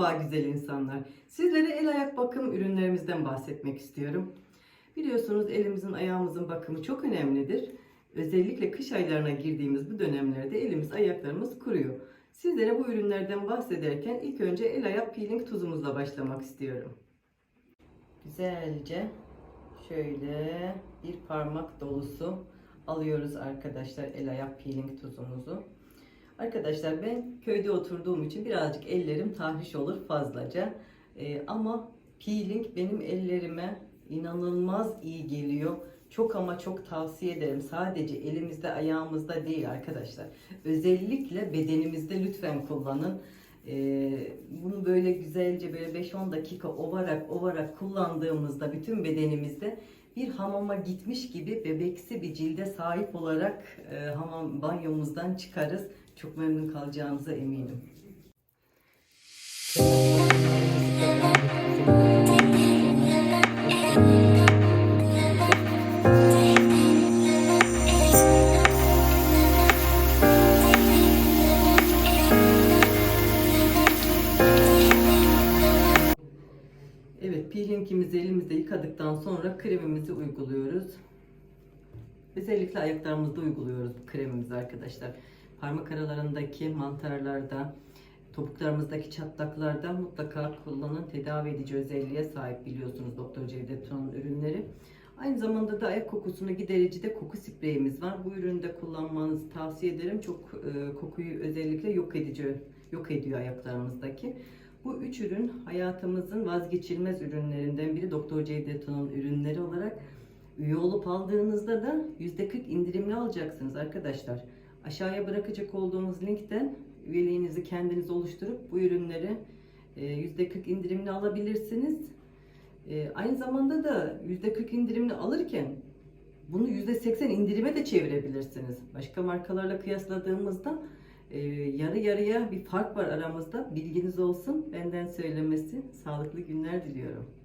Merhaba güzel insanlar. Sizlere el ayak bakım ürünlerimizden bahsetmek istiyorum. Biliyorsunuz elimizin ayağımızın bakımı çok önemlidir. Özellikle kış aylarına girdiğimiz bu dönemlerde elimiz ayaklarımız kuruyor. Sizlere bu ürünlerden bahsederken ilk önce el ayak peeling tuzumuzla başlamak istiyorum. Güzelce şöyle bir parmak dolusu alıyoruz arkadaşlar el ayak peeling tuzumuzu. Arkadaşlar ben köyde oturduğum için birazcık ellerim tahriş olur fazlaca. Ee, ama peeling benim ellerime inanılmaz iyi geliyor. Çok ama çok tavsiye ederim. Sadece elimizde ayağımızda değil arkadaşlar. Özellikle bedenimizde lütfen kullanın. Ee, bunu böyle güzelce böyle 5-10 dakika ovarak ovarak kullandığımızda bütün bedenimizde bir hamama gitmiş gibi bebeksi bir cilde sahip olarak e, hamam banyomuzdan çıkarız. Çok memnun kalacağınıza eminim. Evet, peelingimizi elimizde yıkadıktan sonra kremimizi uyguluyoruz. Özellikle ayaklarımızda uyguluyoruz bu kremimizi arkadaşlar. Parmak aralarındaki mantarlarda, topuklarımızdaki çatlaklarda mutlaka kullanın. Tedavi edici özelliğe sahip biliyorsunuz Doktor Cevdet Tuna'nın ürünleri. Aynı zamanda da ayak kokusunu giderici de koku spreyimiz var. Bu ürünü de kullanmanızı tavsiye ederim. Çok e, kokuyu özellikle yok edici yok ediyor ayaklarımızdaki. Bu üç ürün hayatımızın vazgeçilmez ürünlerinden biri. Doktor Cevdet Tuna'nın ürünleri olarak üye olup aldığınızda da %40 indirimli alacaksınız arkadaşlar. Aşağıya bırakacak olduğumuz linkten üyeliğinizi kendiniz oluşturup bu ürünleri e, %40 indirimli alabilirsiniz. E, Aynı zamanda da %40 indirimli alırken bunu %80 indirime de çevirebilirsiniz. Başka markalarla kıyasladığımızda e, yarı yarıya bir fark var aramızda. Bilginiz olsun. Benden söylemesi. Sağlıklı günler diliyorum.